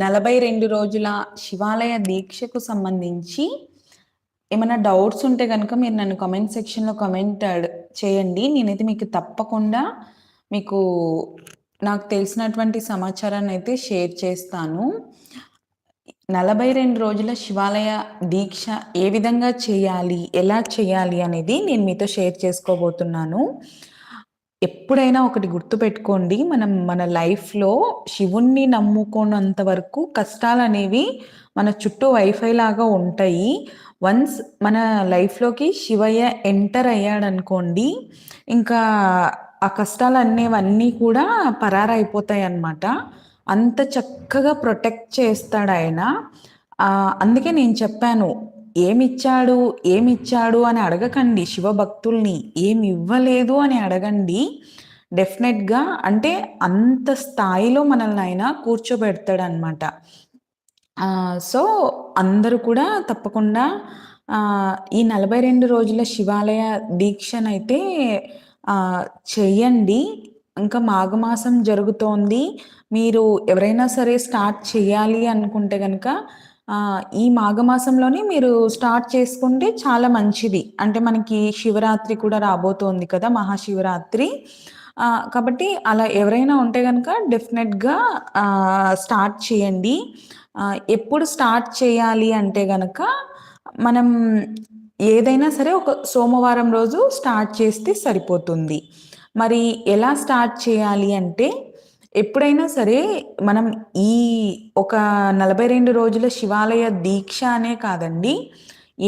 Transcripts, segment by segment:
నలభై రెండు రోజుల శివాలయ దీక్షకు సంబంధించి ఏమైనా డౌట్స్ ఉంటే కనుక మీరు నన్ను కమెంట్ సెక్షన్లో కమెంట్ చేయండి. నేనైతే మీకు తప్పకుండా మీకు నాకు తెలిసినటువంటి సమాచారాన్ని అయితే షేర్ చేస్తాను. నలభై రెండు రోజుల శివాలయ దీక్ష ఏ విధంగా చేయాలి ఎలా చేయాలి అనేది నేను మీతో షేర్ చేసుకోబోతున్నాను. ఎప్పుడైనా ఒకటి గుర్తుపెట్టుకోండి మనం మన లైఫ్లో శివుణ్ణి నమ్ముకున్నంత వరకు కష్టాలు అనేవి మన చుట్టూ వైఫై లాగా ఉంటాయి. వన్స్ మన లైఫ్లోకి శివయ్య ఎంటర్ అయ్యాడనుకోండి ఇంకా ఆ కష్టాలు అనేవన్నీ కూడా పరారైపోతాయి అన్నమాట అంత చక్కగా ప్రొటెక్ట్ చేస్తాడు ఆయన అందుకే నేను చెప్పాను ఏమిచ్చాడు? ఏమిచ్చాడు అని అడగకండి శివభక్తుల్ని. ఏమి ఇవ్వలేదు అని అడగండి. డెఫినెట్గా అంటే అంత స్థాయిలో మనల్ని ఆయన కూర్చోబెడతాడనమాట సో అందరూ కూడా తప్పకుండా ఈ నలభై రెండు రోజుల శివాలయ దీక్షనైతే చెయ్యండి. ఇంకా మాఘమాసం జరుగుతోంది. మీరు ఎవరైనా సరే స్టార్ట్ చేయాలి అనుకుంటే కనుక ఈ మాఘమాసంలోనే మీరు స్టార్ట్ చేసుకుంటే చాలా మంచిది. అంటే మనకి శివరాత్రి కూడా రాబోతోంది కదా మహాశివరాత్రి. కాబట్టి అలా ఎవరైనా ఉంటే కనుక డెఫినెట్గా స్టార్ట్ చేయండి. ఎప్పుడు స్టార్ట్ చేయాలి అంటే కనుక మనం ఏదైనా సరే ఒక సోమవారం రోజు స్టార్ట్ చేస్తే సరిపోతుంది. మరి ఎలా స్టార్ట్ చేయాలి అంటే ఎప్పుడైనా సరే మనం ఈ ఒక నలభై రెండు రోజుల శివాలయ దీక్ష అనే కాదండి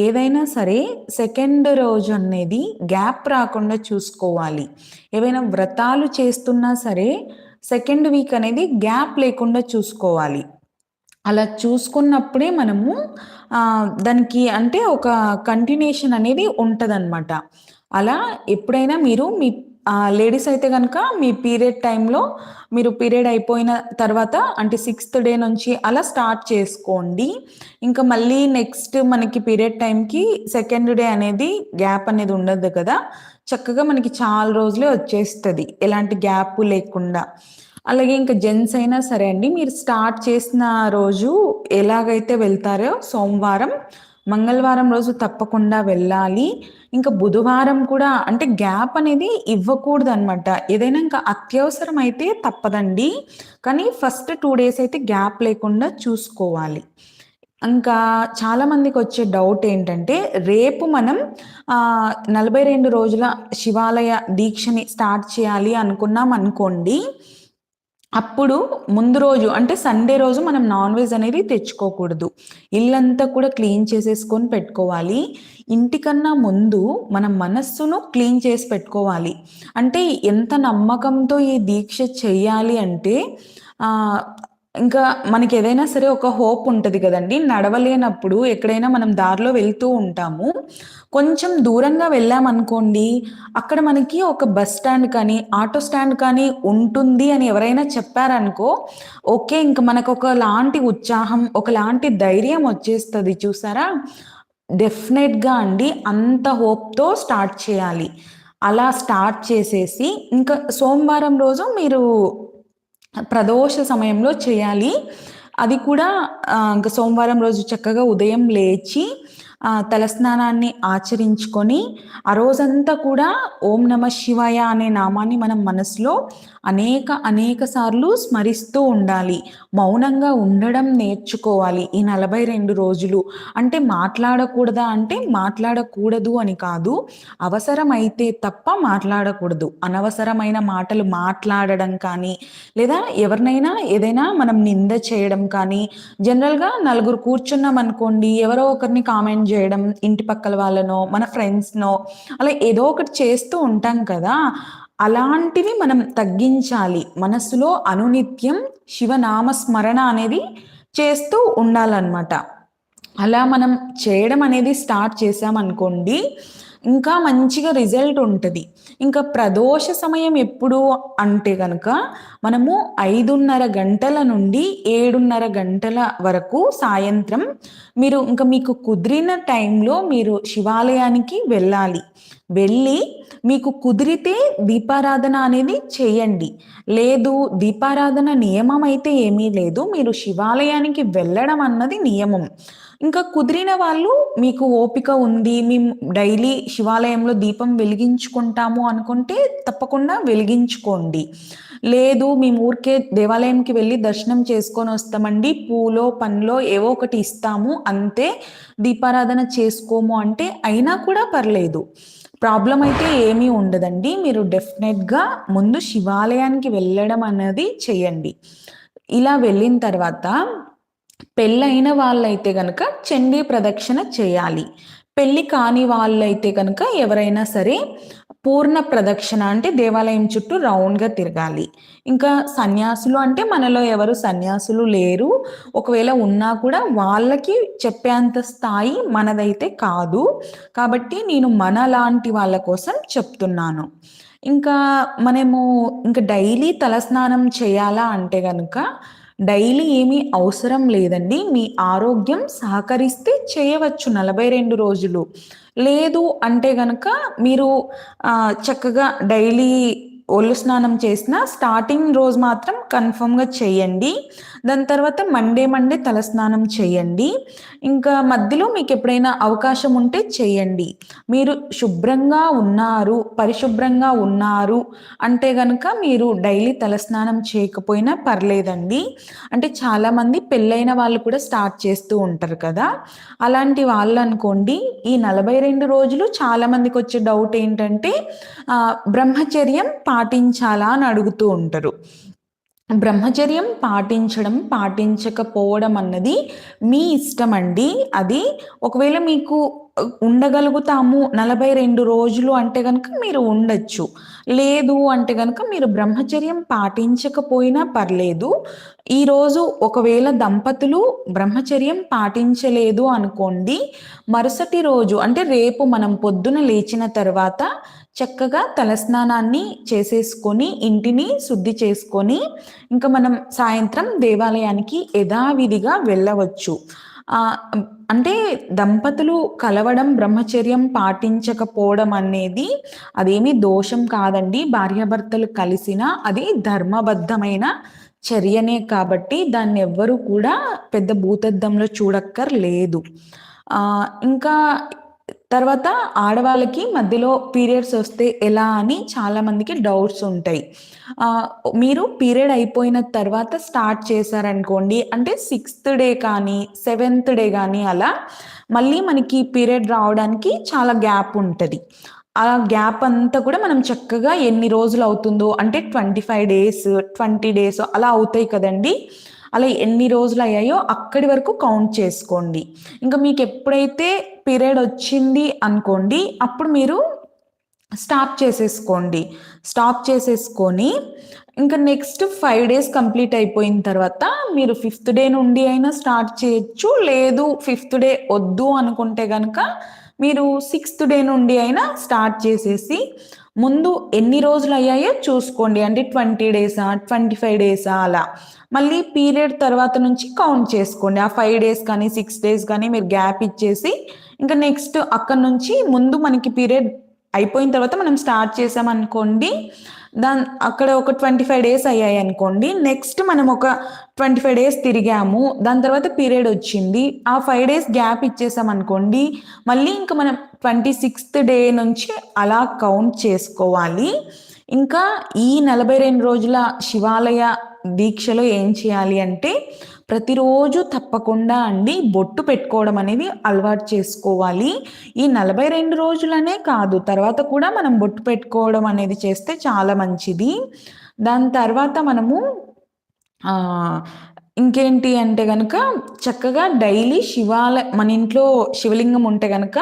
ఏదైనా సరే సెకండ్ రోజు అనేది గ్యాప్ రాకుండా చూసుకోవాలి. ఏవైనా వ్రతాలు చేస్తున్నా సరే సెకండ్ వీక్ అనేది గ్యాప్ లేకుండా చూసుకోవాలి. అలా చూసుకున్నప్పుడే మనము దానికి అంటే ఒక కంటిన్యూషన్ అనేది ఉంటుందన్నమాట. అలా ఎప్పుడైనా మీరు మీ లేడీస్ అయితే కనుక మీ పీరియడ్ టైంలో మీరు పీరియడ్ అయిపోయిన తర్వాత అంటే సిక్స్త్ డే నుంచి అలా స్టార్ట్ చేసుకోండి. ఇంకా మళ్ళీ నెక్స్ట్ మనకి పీరియడ్ టైంకి సెకండ్ డే అనేది గ్యాప్ అనేది ఉండదు కదా. చక్కగా మనకి చాలా రోజులే వచ్చేస్తుంది. ఎలాంటి గ్యాప్ లేకుండా. అలాగే ఇంకా జెంట్స్ అయినా సరే అండి మీరు స్టార్ట్ చేసిన రోజు ఎలాగైతే వెళ్తారో సోమవారం మంగళవారం రోజు తప్పకుండా వెళ్ళాలి. ఇంకా బుధవారం కూడా అంటే గ్యాప్ అనేది ఇవ్వకూడదు అనమాట ఏదైనా ఇంకా అత్యవసరం అయితే తప్పదండి. కానీ ఫస్ట్ టూ డేస్ అయితే గ్యాప్ లేకుండా చూసుకోవాలి. ఇంకా చాలా మందికి వచ్చే డౌట్ ఏంటంటే రేపు మనం నలభై రెండు రోజుల శివాలయ దీక్షని స్టార్ట్ చేయాలి అనుకున్నాం అనుకోండి అప్పుడు ముందు రోజు అంటే సండే రోజు మనం నాన్ వెజ్ అనేది తెచ్చుకోకూడదు. ఇల్లంతా కూడా క్లీన్ చేసేసుకొని పెట్టుకోవాలి. ఇంటికన్నా ముందు మన మనస్సును క్లీన్ చేసి పెట్టుకోవాలి. అంటే ఎంత నమ్మకంతో ఈ దీక్ష చెయ్యాలి అంటే ఇంకా మనకి ఏదైనా సరే ఒక హోప్ ఉంటుంది కదండి. నడవలేనప్పుడు ఎక్కడైనా మనం దారిలో వెళ్తూ ఉంటాము. కొంచెం దూరంగా వెళ్ళామనుకోండి అక్కడ మనకి ఒక బస్ స్టాండ్ కానీ ఆటో స్టాండ్ కానీ ఉంటుంది అని ఎవరైనా చెప్పారనుకో ఓకే ఇంకా మనకు ఒకలాంటి ఉత్సాహం ఒకలాంటి ధైర్యం వచ్చేస్తుంది చూసారా? డెఫినెట్గా అండి అంత హోప్తో స్టార్ట్ చేయాలి. అలా స్టార్ట్ చేసేసి ఇంకా సోమవారం రోజు మీరు ప్రదోష సమయంలో చేయాలి. అది కూడా ఇంకా సోమవారం రోజు చక్కగా ఉదయం లేచి తలస్నానాన్ని ఆచరించుకొని ఆ రోజంతా కూడా ఓం నమ శివాయ అనే నామాన్ని మనం మనసులో అనేక అనేక సార్లు స్మరిస్తూ ఉండాలి. మౌనంగా ఉండడం నేర్చుకోవాలి ఈ నలభై రెండు రోజులు. అంటే మాట్లాడకూడదా అంటే మాట్లాడకూడదు అని కాదు. అవసరమైతే తప్ప మాట్లాడకూడదు. అనవసరమైన మాటలు మాట్లాడడం కానీ లేదా ఎవరినైనా ఏదైనా మనం నింద చేయడం కానీ జనరల్గా నలుగురు కూర్చున్నాం అనుకోండి ఎవరో ఒకరిని కామెంట్ చేయడం ఇంటి పక్కల వాళ్ళనో మన ఫ్రెండ్స్నో అలా ఏదో ఒకటి చేస్తూ ఉంటాం కదా. అలాంటివి మనం తగ్గించాలి. మనసులో అనునిత్యం శివనామస్మరణ అనేది చేస్తూ ఉండాలన్నమాట. అలా మనం చేయడం అనేది స్టార్ట్ చేసామనుకోండి ఇంకా మంచిగా రిజల్ట్ ఉంటుంది. ఇంకా ప్రదోష సమయం ఎప్పుడు అంటే కనుక మనము ఐదున్నర గంటల నుండి ఏడున్నర గంటల వరకు సాయంత్రం మీరు ఇంకా మీకు కుదిరిన టైంలో మీరు శివాలయానికి వెళ్ళాలి. వెళ్ళి మీకు కుదిరితే దీపారాధన అనేది చేయండి. లేదు దీపారాధన నియమం అయితే ఏమీ లేదు. మీరు శివాలయానికి వెళ్ళడం అన్నది నియమం. ఇంకా కుదిరిన వాళ్ళు మీకు ఓపిక ఉంది మేము డైలీ శివాలయంలో దీపం వెలిగించుకుంటాము అనుకుంటే తప్పకుండా వెలిగించుకోండి. లేదు మేము ఊరికే దేవాలయంకి వెళ్ళి దర్శనం చేసుకొని వస్తామండి పూలో పనిలో ఏవో ఒకటి ఇస్తాము అంతే. దీపారాధన చేసుకోము అంటే అయినా కూడా పర్లేదు. ప్రాబ్లం అయితే ఏమీ ఉండదండి మీరు డెఫినెట్గా ముందు శివాలయానికి వెళ్ళడం అనేది చేయండి. ఇలా వెళ్ళిన తర్వాత పెళ్ళైన వాళ్ళైతే కనుక చండీ ప్రదక్షిణ చేయాలి. పెళ్ళి కాని వాళ్ళైతే కనుక ఎవరైనా సరే పూర్ణ ప్రదక్షిణ అంటే దేవాలయం చుట్టూ రౌండ్గా తిరగాలి. ఇంకా సన్యాసులు అంటే మనలో ఎవరు సన్యాసులు లేరు. ఒకవేళ ఉన్నా కూడా వాళ్ళకి చెప్పేంత స్థాయి మనదైతే కాదు. కాబట్టి నేను మన లాంటి వాళ్ళ కోసం చెప్తున్నాను. ఇంకా మనము ఇంకా డైలీ తలస్నానం చేయాలా అంటే కనుక డైలీ ఏమీ అవసరం లేదండి. మీ ఆరోగ్యం సహకరిస్తే చేయవచ్చు నలభై రెండు రోజులు. లేదు అంటే గనక మీరు చక్కగా డైలీ ఒళ్ళు స్నానం చేసిన స్టార్టింగ్ రోజు మాత్రం కన్ఫర్మ్గా చేయండి. దాని తర్వాత మండే మండే తలస్నానం చేయండి. ఇంకా మధ్యలో మీకు ఎప్పుడైనా అవకాశం ఉంటే చేయండి. మీరు శుభ్రంగా ఉన్నారు పరిశుభ్రంగా ఉన్నారు అంటే కనుక మీరు డైలీ తలస్నానం చేయకపోయినా పర్లేదండి. అంటే చాలామంది పెళ్ళైన వాళ్ళు కూడా స్టార్ట్ చేస్తూ ఉంటారు కదా. అలాంటి వాళ్ళు అనుకోండి ఈ నలభై రెండు రోజులు చాలామందికి వచ్చే డౌట్ ఏంటంటే బ్రహ్మచర్యం పాటించాలా అని అడుగుతూ ఉంటారు. బ్రహ్మచర్యం పాటించడం పాటించకపోవడం అన్నది మీ ఇష్టం అండి. అది ఒకవేళ మీకు ఉండగలుగుతాము నలభై రెండు రోజులు అంటే కనుక మీరు ఉండొచ్చు. లేదు అంటే కనుక మీరు బ్రహ్మచర్యం పాటించకపోయినా పర్లేదు. ఈరోజు ఒకవేళ దంపతులు బ్రహ్మచర్యం పాటించలేదు అనుకోండి మరుసటి రోజు అంటే రేపు మనం పొద్దున లేచిన తర్వాత చక్కగా తలస్నానాన్ని చేసేసుకొని ఇంటిని శుద్ధి చేసుకొని ఇంకా మనం సాయంత్రం దేవాలయానికి యథావిధిగా వెళ్ళవచ్చు. అంటే దంపతులు కలవడం బ్రహ్మచర్యం పాటించకపోవడం అనేది అదేమి దోషం కాదండి. భార్యాభర్తలు కలిసిన అది ధర్మబద్ధమైన చర్యనే కాబట్టి దాన్ని ఎవ్వరూ కూడా పెద్ద భూతద్దంలో చూడక్కర్లేదు. ఇంకా తర్వాత ఆడవాళ్ళకి మధ్యలో పీరియడ్స్ వస్తే ఎలా అని చాలా మందికి డౌట్స్ ఉంటాయి. మీరు పీరియడ్ అయిపోయిన తర్వాత స్టార్ట్ చేశారనుకోండి అంటే సిక్స్త్ డే కానీ సెవెంత్ డే కానీ అలా మళ్ళీ మనకి పీరియడ్ రావడానికి చాలా గ్యాప్ ఉంటుంది. ఆ గ్యాప్ అంతా కూడా మనం చక్కగా ఎన్ని రోజులు అవుతుందో అంటే twenty five days twenty days అలా అవుతాయి కదండి. అలా ఎన్ని రోజులు అయ్యాయో అక్కడి వరకు కౌంట్ చేసుకోండి. ఇంకా మీకు ఎప్పుడైతే పీరియడ్ వచ్చింది అనుకోండి అప్పుడు మీరు స్టాప్ చేసేసుకోండి. స్టాప్ చేసేసుకొని ఇంకా నెక్స్ట్ ఫైవ్ డేస్ కంప్లీట్ అయిపోయిన తర్వాత మీరు ఫిఫ్త్ డే నుండి అయినా స్టార్ట్ చేయొచ్చు. లేదు ఫిఫ్త్ డే వద్దు అనుకుంటే కనుక మీరు సిక్స్త్ డే నుండి అయినా స్టార్ట్ చేసేసి ముందు ఎన్ని రోజులు అయ్యాయో చూసుకోండి. అంటే ట్వంటీ డేసా ట్వంటీ ఫైవ్ డేసా అలా. మళ్ళీ పీరియడ్ తర్వాత నుంచి కౌంట్ చేసుకోండి. ఆ ఫైవ్ డేస్ కానీ సిక్స్ డేస్ కానీ మీరు గ్యాప్ ఇచ్చేసి ఇంకా నెక్స్ట్ అక్కడ నుంచి ముందు మనకి పీరియడ్ అయిపోయిన తర్వాత మనం స్టార్ట్ చేసామనుకోండి దాని అక్కడ ఒక ట్వంటీ ఫైవ్ డేస్ అయ్యాయి అనుకోండి. నెక్స్ట్ మనం ఒక ట్వంటీ ఫైవ్ డేస్ తిరిగాము. దాని తర్వాత పీరియడ్ వచ్చింది. ఆ ఫైవ్ డేస్ గ్యాప్ ఇచ్చేసాం అనుకోండి. మళ్ళీ ఇంకా మనం ట్వంటీ సిక్స్త్ డే నుంచి అలా కౌంట్ చేసుకోవాలి. ఇంకా ఈ నలభై రెండు రోజుల శివాలయ దీక్షలో ఏం చేయాలి అంటే ప్రతిరోజు తప్పకుండా అండి బొట్టు పెట్టుకోవడం అనేది అలవాటు చేసుకోవాలి. ఈ నలభై రెండు రోజులనే కాదు తర్వాత కూడా మనం బొట్టు పెట్టుకోవడం అనేది చేస్తే చాలా మంచిది. దాని తర్వాత మనము ఇంకేంటి అంటే కనుక చక్కగా డైలీ శివాల మన ఇంట్లో శివలింగం ఉంటే కనుక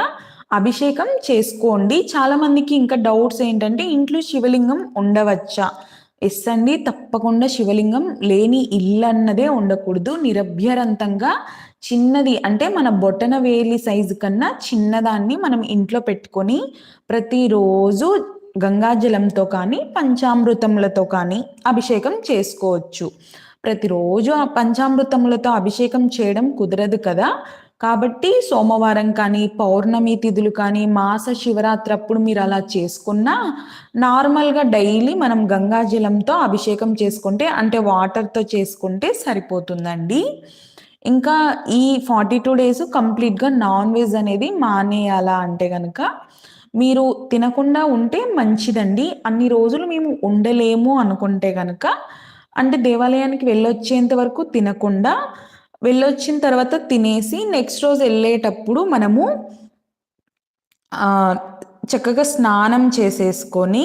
అభిషేకం చేసుకోండి. చాలామందికి ఇంకా డౌట్స్ ఏంటంటే ఇంట్లో శివలింగం ఉండవచ్చా? ఎస్ అండి తప్పకుండా శివలింగం లేని ఇల్లు అన్నదే ఉండకూడదు. నిరభ్యరంతంగా చిన్నది అంటే మన బొటన వేలి సైజు కన్నా చిన్నదాన్ని మనం ఇంట్లో పెట్టుకొని ప్రతిరోజు గంగాజలంతో కానీ పంచామృతములతో కానీ అభిషేకం చేసుకోవచ్చు. ప్రతిరోజు ఆ పంచామృతములతో అభిషేకం చేయడం కుదరదు కదా. కాబట్టి సోమవారం కానీ పౌర్ణమి తిథులు కానీ మాస శివరాత్రి అప్పుడు మీరు అలా చేసుకున్నా నార్మల్గా డైలీ మనం గంగాజలంతో అభిషేకం చేసుకుంటే అంటే వాటర్తో చేసుకుంటే సరిపోతుందండి. ఇంకా ఈ ఫార్టీ టూ డేస్ కంప్లీట్గా నాన్ వెజ్ అనేది మానేయాలా అంటే కనుక మీరు తినకుండా ఉంటే మంచిదండి. అన్ని రోజులు మేము ఉండలేము అనుకుంటే కనుక అంటే దేవాలయానికి వెళ్ళొచ్చేంత వరకు తినకుండా వెళ్ళొచ్చిన తర్వాత తినేసి నెక్స్ట్ రోజు వెళ్ళేటప్పుడు మనము చక్కగా స్నానం చేసేసుకొని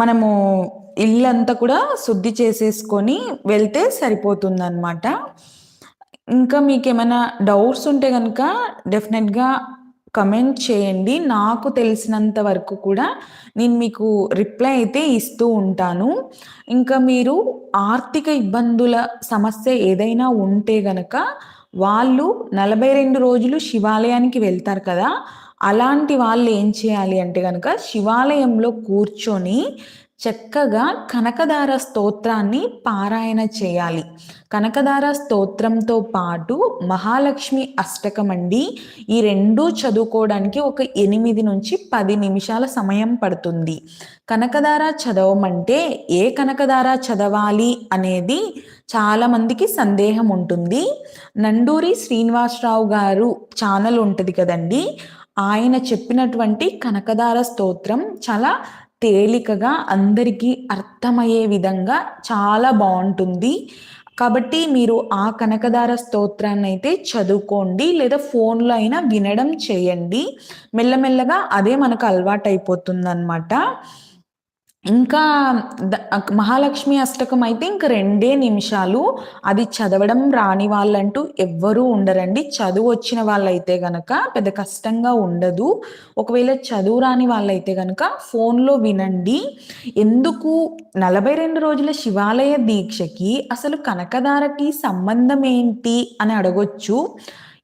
మనము ఇల్లంతా కూడా శుద్ధి చేసేసుకొని వెళ్తే సరిపోతుందన్నమాట. ఇంకా మీకు ఏమైనా డౌట్స్ ఉంటే కనుక డెఫినెట్గా కమెంట్ చేయండి. నాకు తెలిసినంత వరకు కూడా నేను మీకు రిప్లై అయితే ఇస్తూ ఉంటాను. ఇంకా మీరు ఆర్థిక ఇబ్బందుల సమస్య ఏదైనా ఉంటే గనక వాళ్ళు నలభై రెండు రోజులు శివాలయానికి వెళ్తారు కదా అలాంటి వాళ్ళు ఏం చేయాలి అంటే కనుక శివాలయంలో కూర్చొని చక్కగా కనకదార స్తోత్రాన్ని పారాయణ చేయాలి. కనకదార స్తోత్రంతో పాటు మహాలక్ష్మి అష్టకమండి ఈ రెండు చదువుకోవడానికి ఒక ఎనిమిది నుంచి పది నిమిషాల సమయం పడుతుంది. కనకదార చదవమంటే ఏ కనకదార చదవాలి అనేది చాలామందికి సందేహం ఉంటుంది. నండూరి శ్రీనివాసరావు గారు ఛానల్ ఉంటుంది కదండి. ఆయన చెప్పినటువంటి కనకదార స్తోత్రం చాలా తేలికగా అందరికీ అర్థమయ్యే విధంగా చాలా బాగుంటుంది. కాబట్టి మీరు ఆ కనకదార స్తోత్రాన్ని అయితే చదువుకోండి లేదా ఫోన్లో అయినా వినడం చేయండి. మెల్లమెల్లగా అదే మనకు అలవాటు అయిపోతుంది అనమాట ఇంకా మహాలక్ష్మి అష్టకం అయితే ఇంక రెండే నిమిషాలు. అది చదవడం రాని వాళ్ళంటూ ఎవ్వరూ ఉండరండి. చదువు వచ్చిన వాళ్ళైతే గనక పెద్ద కష్టంగా ఉండదు. ఒకవేళ చదువు రాని వాళ్ళైతే గనక ఫోన్లో వినండి. ఎందుకు? నలభై రెండు రోజుల శివాలయ దీక్షకి అసలు కనకదారకి సంబంధం ఏంటి అని అడగొచ్చు.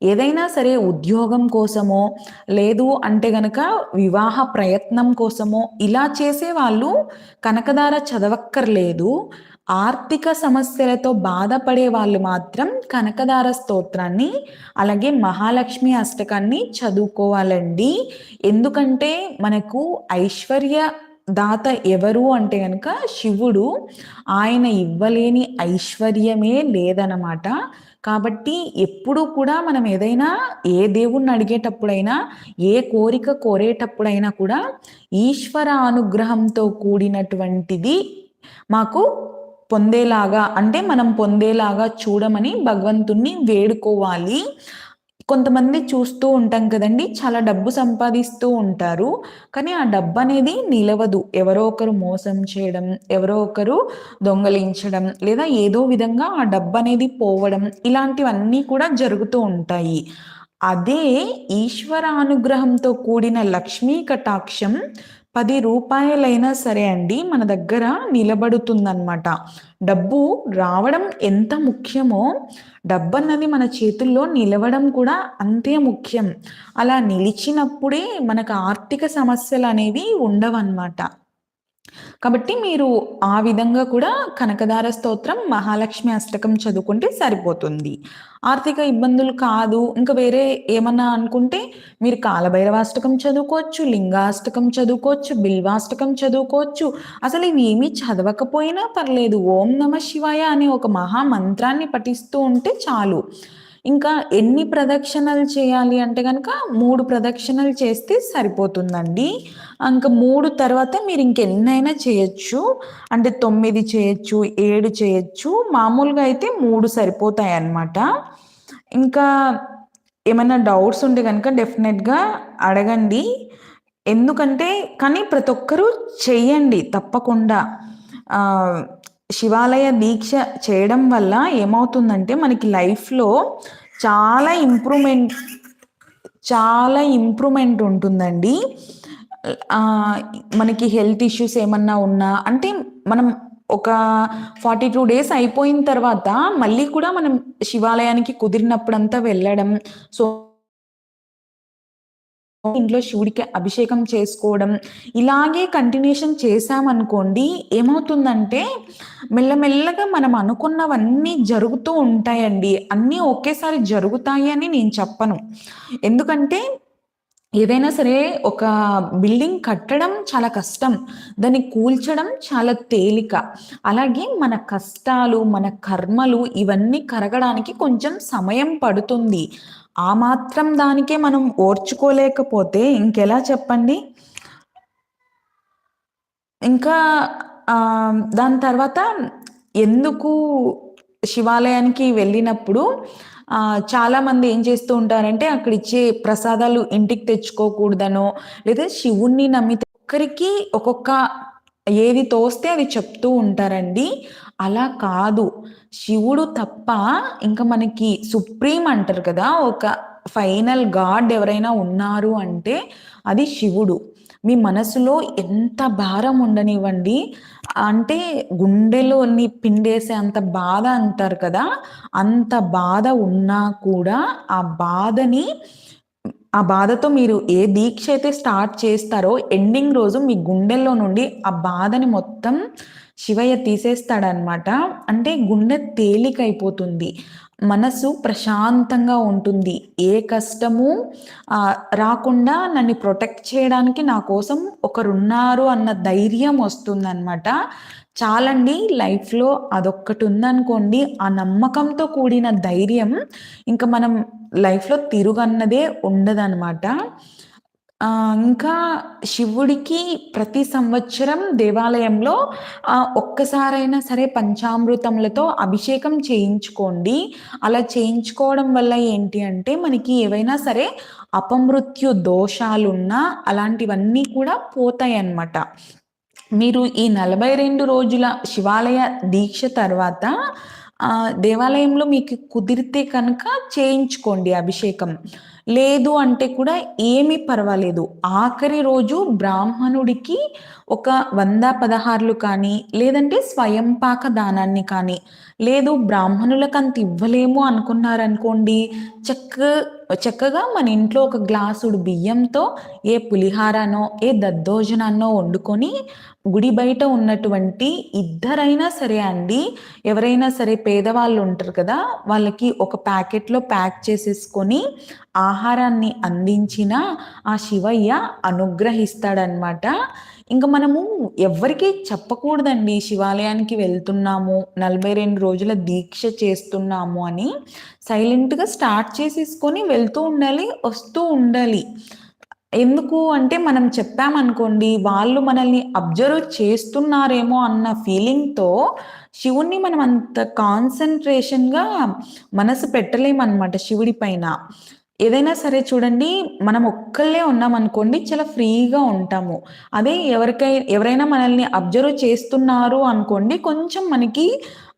ఏదైనా సరే ఉద్యోగం కోసమో లేదు అంటే గనక వివాహ ప్రయత్నం కోసమో ఇలా చేసే వాళ్ళు కనకదార చదవక్కర్లేదు. ఆర్థిక సమస్యలతో బాధపడే వాళ్ళు మాత్రం కనకదార స్తోత్రాన్ని అలాగే మహాలక్ష్మి అష్టకాన్ని చదువుకోవాలండి. ఎందుకంటే మనకు ఐశ్వర్య దాత ఎవరు అంటే కనుక శివుడు. ఆయన ఇవ్వలేని ఐశ్వర్యమే లేదనమాట. కాబట్టి ఎప్పుడు కూడా మనం ఏదైనా ఏ దేవుణ్ణి అడిగేటప్పుడైనా ఏ కోరిక కోరేటప్పుడైనా కూడా ఈశ్వర అనుగ్రహంతో కూడినటువంటిది మాకు పొందేలాగా అంటే మనం పొందేలాగా చూడమని భగవంతుణ్ణి వేడుకోవాలి. కొంతమంది చూస్తూ ఉంటాం కదండి చాలా డబ్బు సంపాదిస్తూ ఉంటారు. కానీ ఆ డబ్బు అనేది నిలవదు. ఎవరో ఒకరు మోసం చేయడం ఎవరో ఒకరు దొంగలించడం లేదా ఏదో విధంగా ఆ డబ్బు అనేది పోవడం ఇలాంటివన్నీ కూడా జరుగుతూ ఉంటాయి. అదే ఈశ్వర అనుగ్రహంతో కూడిన లక్ష్మీ కటాక్షం పది రూపాయలైనా సరే అండి మన దగ్గర నిలబడుతుందన్నమాట. డబ్బు రావడం ఎంత ముఖ్యమో డబ్బు అన్నది మన చేతుల్లో నిలవడం కూడా అంతే ముఖ్యం. అలా నిలిచినప్పుడే మనకు ఆర్థిక సమస్యలు అనేవి ఉండవన్నమాట. కాబట్టి మీరు ఆ విధంగా కూడా కనకదార స్తోత్రం మహాలక్ష్మి అష్టకం చదువుకుంటే సరిపోతుంది. ఆర్థిక ఇబ్బందులు కాదు. ఇంకా వేరే ఏమన్నా అనుకుంటే మీరు కాలభైరవాష్టకం చదువుకోవచ్చు లింగాష్టకం చదువుకోవచ్చు బిల్వాష్టకం చదువుకోవచ్చు. అసలు ఇవి ఏమీ చదవకపోయినా పర్లేదు. ఓం నమ శివాయ అనే ఒక మహా మంత్రాన్ని పఠిస్తూ ఉంటే చాలు. ఇంకా ఎన్ని ప్రదక్షిణలు చేయాలి అంటే కనుక మూడు ప్రదక్షిణలు చేస్తే సరిపోతుందండి. ఇంకా మూడు తర్వాత మీరు ఇంకెన్నైనా చేయొచ్చు. అంటే తొమ్మిది చేయొచ్చు ఏడు చేయొచ్చు. మామూలుగా అయితే మూడు సరిపోతాయి అన్నమాట ఇంకా ఏమైనా డౌట్స్ ఉంటే కనుక డెఫినెట్గా అడగండి. ఎందుకంటే కానీ ప్రతి ఒక్కరూ చెయ్యండి తప్పకుండా. శివాలయ దీక్ష చేయడం వల్ల ఏమవుతుందంటే మనకి లైఫ్లో చాలా ఇంప్రూవ్మెంట్ చాలా ఇంప్రూవ్మెంట్ ఉంటుందండి. మనకి హెల్త్ ఇష్యూస్ ఏమన్నా ఉన్నా అంటే మనం ఒక ఫార్టీ టూ డేస్ అయిపోయిన తర్వాత మళ్ళీ కూడా మనం శివాలయానికి కుదిరినప్పుడంతా వెళ్ళడం సో ఇంట్లో శివుడికి అభిషేకం చేసుకోవడం ఇలాగే కంటిన్యూషన్ చేశామనుకోండి ఏమవుతుందంటే మెల్లమెల్లగా మనం అనుకున్నవన్నీ జరుగుతూ ఉంటాయండి. అన్నీ ఒకేసారి జరుగుతాయి అని నేను చెప్పను. ఎందుకంటే ఏదైనా సరే ఒక బిల్డింగ్ కట్టడం చాలా కష్టం. దాన్ని కూల్చడం చాలా తేలిక. అలాగే మన కష్టాలు మన కర్మలు ఇవన్నీ కరగడానికి కొంచెం సమయం పడుతుంది. ఆ మాత్రం దానికే మనం ఓర్చుకోలేకపోతే ఇంకెలా చెప్పండి? ఇంకా దాని తర్వాత ఎందుకు శివాలయానికి వెళ్ళినప్పుడు చాలామంది ఏం చేస్తూ ఉంటారంటే అక్కడ ఇచ్చే ప్రసాదాలు ఇంటికి తెచ్చుకోకూడదనో లేదా శివుణ్ణి నమ్మితే ఒక్కరికి ఒక్కొక్క ఏది తోస్తే అది చెప్తూ ఉంటారండి. అలా కాదు. శివుడు తప్ప ఇంకా మనకి సుప్రీం అంటారు కదా ఒక ఫైనల్ గాడ్ ఎవరైనా ఉన్నారు అంటే అది శివుడు. మీ మనసులో ఎంత భారం ఉండనివ్వండి. అంటే గుండెలోని పిండేసే అంత బాధ అంటారు కదా అంత బాధ ఉన్నా కూడా ఆ బాధని ఆ బాధతో మీరు ఏ దీక్ష అయితే స్టార్ట్ చేస్తారో ఎండింగ్ రోజు మీ గుండెల్లో నుండి ఆ బాధని మొత్తం శివయ్య తీసేస్తాడనమాట అంటే గుండె తేలికైపోతుంది. మనసు ప్రశాంతంగా ఉంటుంది. ఏ కష్టము రాకుండా నన్ను ప్రొటెక్ట్ చేయడానికి నా కోసం ఒకరున్నారు అన్న ధైర్యం వస్తుందన్నమాట. చాలండి లైఫ్లో అదొక్కటి ఉందనుకోండి ఆ నమ్మకంతో కూడిన ధైర్యం ఇంకా మనం లైఫ్లో తిరుగన్నదే ఉండదన్నమాట. ఇంకా శివుడికి ప్రతి సంవత్సరం దేవాలయంలో ఒక్కసారైనా సరే పంచామృతములతో అభిషేకం చేయించుకోండి. అలా చేయించుకోవడం వల్ల ఏంటి అంటే మనకి ఏవైనా సరే అపమృత్యు దోషాలున్నా అలాంటివన్నీ కూడా పోతాయి అన్నమాట మీరు ఈ నలభై రెండు రోజుల శివాలయ దీక్ష తర్వాత దేవాలయంలో మీకు కుదిరితే కనుక చేయించుకోండి అభిషేకం. లేదు అంటే కూడా ఏమీ పర్వాలేదు. ఆఖరి రోజు బ్రాహ్మణుడికి ఒక వంద పదహారులు కానీ లేదంటే స్వయంపాక దానాన్ని కానీ లేదు బ్రాహ్మణులకు అంత ఇవ్వలేము అనుకున్నారనుకోండి చక్క చక్కగా మన ఇంట్లో ఒక గ్లాసుడు బియ్యంతో ఏ పులిహారనో ఏ దద్దోజనాన్నో వండుకొని గుడి బయట ఉన్నటువంటి ఇద్దరైనా సరే అండి ఎవరైనా సరే పేదవాళ్ళు ఉంటారు కదా వాళ్ళకి ఒక ప్యాకెట్లో ప్యాక్ చేసేసుకొని ఆహారాన్ని అందించిన ఆ శివయ్య అనుగ్రహిస్తాడనమాట ఇంకా మనము ఎవరికీ చెప్పకూడదండి శివాలయానికి వెళ్తున్నాము నలభై రెండు రోజుల దీక్ష చేస్తున్నాము అని. సైలెంట్గా స్టార్ట్ చేసేసుకొని వెళ్తూ ఉండాలి వస్తూ ఉండాలి. ఎందుకు అంటే మనం చెప్పామనుకోండి వాళ్ళు మనల్ని అబ్జర్వ్ చేస్తున్నారేమో అన్న ఫీలింగ్తో శివుణ్ణి మనం అంత కాన్సన్ట్రేషన్గా మనసు పెట్టలేమన్నమాట శివుడి పైన. ఏదైనా సరే చూడండి మనం ఒక్కళ్ళే ఉన్నాం అనుకోండి చాలా ఫ్రీగా ఉంటాము. అదే ఎవరికై ఎవరైనా మనల్ని అబ్జర్వ్ చేస్తున్నారు అనుకోండి కొంచెం మనకి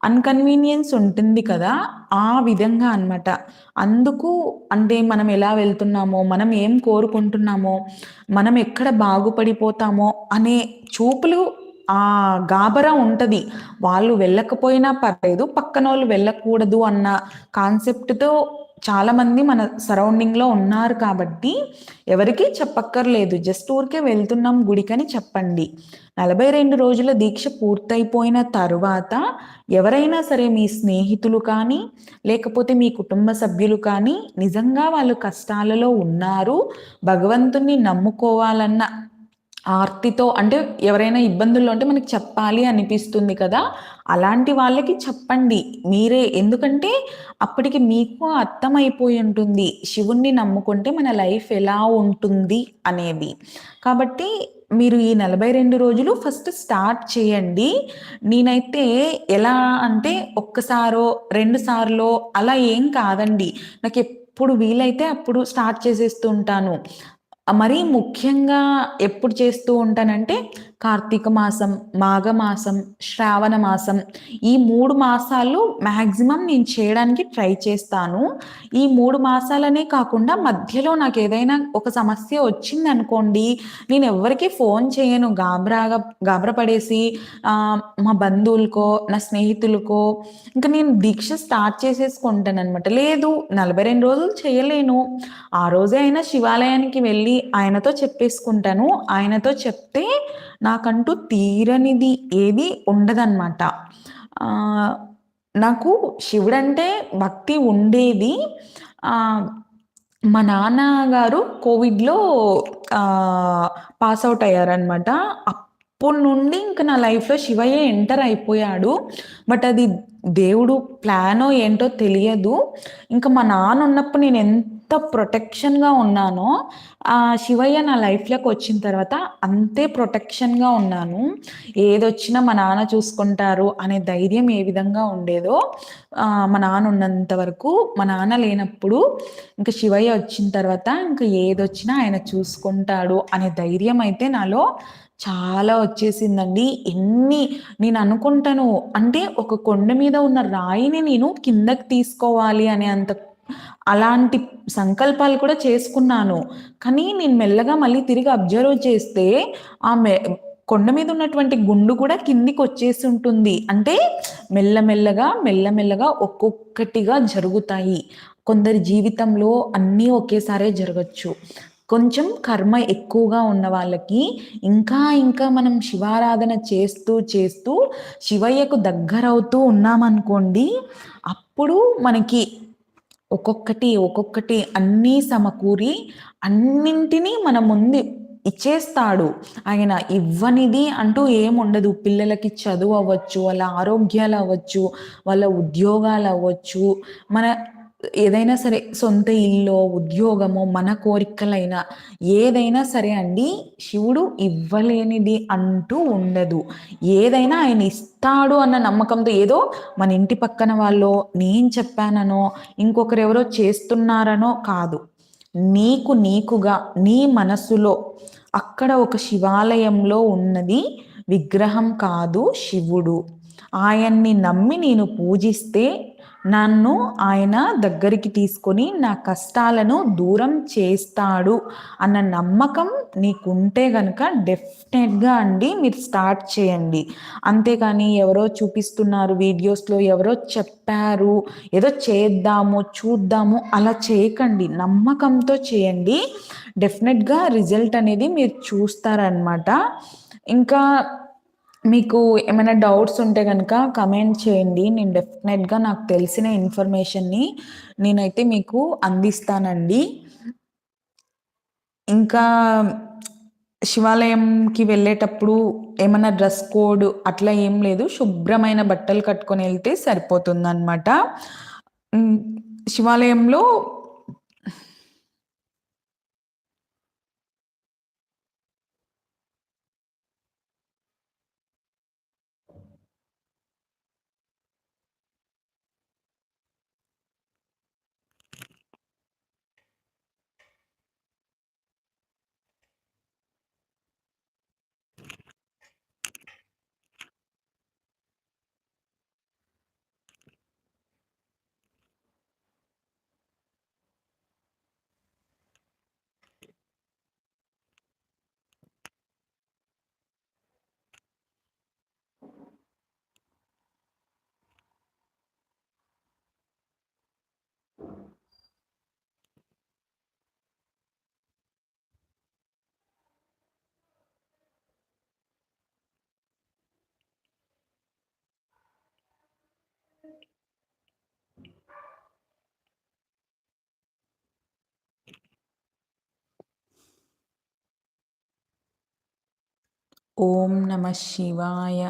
అన్కన్వీనియన్స్ ఉంటుంది కదా ఆ విధంగా అనమాట అందుకు అంటే మనం ఎలా వెళ్తున్నామో మనం ఏం కోరుకుంటున్నామో మనం ఎక్కడ బాగుపడిపోతామో అనే చూపులు ఆ గాబరా ఉంటుంది. వాళ్ళు వెళ్ళకపోయినా పర్లేదు పక్కన వాళ్ళు వెళ్ళకూడదు అన్న కాన్సెప్ట్తో చాలామంది మన సరౌండింగ్లో ఉన్నారు కాబట్టి ఎవరికి చెప్పక్కర్లేదు. జస్ట్ ఊరికే వెళ్తున్నాం గుడికని చెప్పండి. నలభై రెండు రోజుల దీక్ష పూర్తయిపోయిన తరువాత ఎవరైనా సరే మీ స్నేహితులు కానీ లేకపోతే మీ కుటుంబ సభ్యులు కానీ నిజంగా వాళ్ళు కష్టాలలో ఉన్నారు భగవంతుణ్ణి నమ్ముకోవాలన్న ఆర్తితో అంటే ఎవరైనా ఇబ్బందుల్లో ఉంటే మనకి చెప్పాలి అనిపిస్తుంది కదా. అలాంటి వాళ్ళకి చెప్పండి. మీరే. ఎందుకంటే అప్పటికి మీకు అర్థమైపోయి ఉంటుంది. శివుణ్ణి నమ్ముకుంటే మన లైఫ్ ఎలా ఉంటుంది అనేది. కాబట్టి మీరు ఈ నలభై రెండు రోజులు ఫస్ట్ స్టార్ట్ చేయండి. నేనైతే ఎలా అంటే ఒక్కసారో రెండు సార్లో అలా ఏం కాదండి. నాకు ఎప్పుడు వీలైతే అప్పుడు స్టార్ట్ చేసేస్తుంటాను మరీ ముఖ్యంగా ఎప్పుడు చేస్తూ ఉంటానంటే కార్తీక మాసం మాఘమాసం శ్రావణ మాసం ఈ మూడు మాసాలు మ్యాక్సిమం నేను చేయడానికి ట్రై చేస్తాను. ఈ మూడు మాసాలనే కాకుండా మధ్యలో నాకు ఏదైనా ఒక సమస్య వచ్చింది అనుకోండి నేను ఎవరికి ఫోన్ చేయను. గాబరాగా గాబరా పడేసి మా బంధువులకో నా స్నేహితులకో ఇంకా నేను దీక్ష స్టార్ట్ చేసేసుకుంటాను అనమాట లేదు నలభై రెండు రోజులు చేయలేను. ఆ రోజే అయినా శివాలయానికి వెళ్ళి ఆయనతో చెప్పేసుకుంటాను. ఆయనతో చెప్తే నాకంటూ తీరనిది ఏది ఉండదన్నమాట. నాకు శివుడంటే భక్తి ఉండేది. మా నాన్నగారు కోవిడ్లో పాస్ అవుట్ అయ్యారనమాట అప్పటి నుండి ఇంకా నా లైఫ్లో శివయ్య ఎంటర్ అయిపోయాడు. బట్ అది దేవుడు ప్లానో ఏంటో తెలియదు. ఇంకా మా నాన్న ఉన్నప్పుడు నేను ఎంత ఎంత ప్రొటెక్షన్గా ఉన్నానో ఆ శివయ్య నా లైఫ్లోకి వచ్చిన తర్వాత అంతే ప్రొటెక్షన్గా ఉన్నాను. ఏదొచ్చినా మా నాన్న చూసుకుంటారు అనే ధైర్యం ఏ విధంగా ఉండేదో మా నాన్న ఉన్నంత వరకు మా నాన్న లేనప్పుడు ఇంకా శివయ్య వచ్చిన తర్వాత ఇంకా ఏదొచ్చినా ఆయన చూసుకుంటాడు అనే ధైర్యం అయితే నాలో చాలా వచ్చేసిందండి. ఎన్ని నేను అనుకుంటాను అంటే ఒక కొండ మీద ఉన్న రాయిని నేను కిందకి తీసుకోవాలి అనే అంత అలాంటి సంకల్పాలు కూడా చేసుకున్నాను. కానీ నేను మెల్లగా మళ్ళీ తిరిగి అబ్జర్వ్ చేస్తే ఆ మె కొండ మీద ఉన్నటువంటి గుండు కూడా కిందికి వచ్చేసి ఉంటుంది. అంటే మెల్లమెల్లగా మెల్లమెల్లగా ఒక్కొక్కటిగా జరుగుతాయి. కొందరి జీవితంలో అన్నీ ఒకేసారే జరగచ్చు. కొంచెం కర్మ ఎక్కువగా ఉన్న వాళ్ళకి ఇంకా ఇంకా మనం శివారాధన చేస్తూ చేస్తూ శివయ్యకు దగ్గరవుతూ ఉన్నామనుకోండి అప్పుడు మనకి ఒక్కొక్కటి ఒక్కొక్కటి అన్నీ సమకూరి అన్నింటినీ మన ముందు ఇచ్చేస్తాడు. ఆయన ఇవ్వనిది అంటూ ఏముండదు. పిల్లలకి చదువు అవ్వచ్చు వాళ్ళ ఆరోగ్యాలు అవ్వచ్చు వాళ్ళ ఉద్యోగాలు అవ్వచ్చు. మన ఏదైనా సరే సొంత ఇల్లో ఉద్యోగమో మన కోరికలైనా ఏదైనా సరే అండి శివుడు ఇవ్వలేనిది అంటూ ఉండదు. ఏదైనా ఆయన ఇస్తాడు అన్న నమ్మకంతో ఏదో మన ఇంటి పక్కన వాళ్ళు నేను చెప్పాననో ఇంకొకరు ఎవరో చేస్తున్నారనో కాదు. నీకు నీకుగా నీ మనసులో అక్కడ ఒక శివాలయంలో ఉన్నది విగ్రహం కాదు శివుడు. ఆయన్ని నమ్మి నేను పూజిస్తే నన్ను ఆయన దగ్గరికి తీసుకొని నా కష్టాలను దూరం చేస్తాడు అన్న నమ్మకం నీకుంటే కనుక డెఫినెట్గా అండి మీరు స్టార్ట్ చేయండి. అంతేకాని ఎవరో చూపిస్తున్నారు వీడియోస్లో ఎవరో చెప్పారు ఏదో చేద్దాము చూద్దాము అలా చేయకండి. నమ్మకంతో చేయండి. డెఫినెట్గా రిజల్ట్ అనేది మీరు చూస్తారనమాట ఇంకా మీకు ఏమైనా డౌట్స్ ఉంటే కనుక కమెంట్ చేయండి. నేను డెఫినెట్గా నాకు తెలిసిన ఇన్ఫర్మేషన్ని నేనైతే మీకు అందిస్తానండి. ఇంకా శివాలయంకి వెళ్ళేటప్పుడు ఏమైనా డ్రెస్ కోడ్ అట్లా ఏం లేదు. శుభ్రమైన బట్టలు కట్టుకొని వెళ్తే సరిపోతుందన్నమాట. శివాలయంలో ఓం నమ శివాయ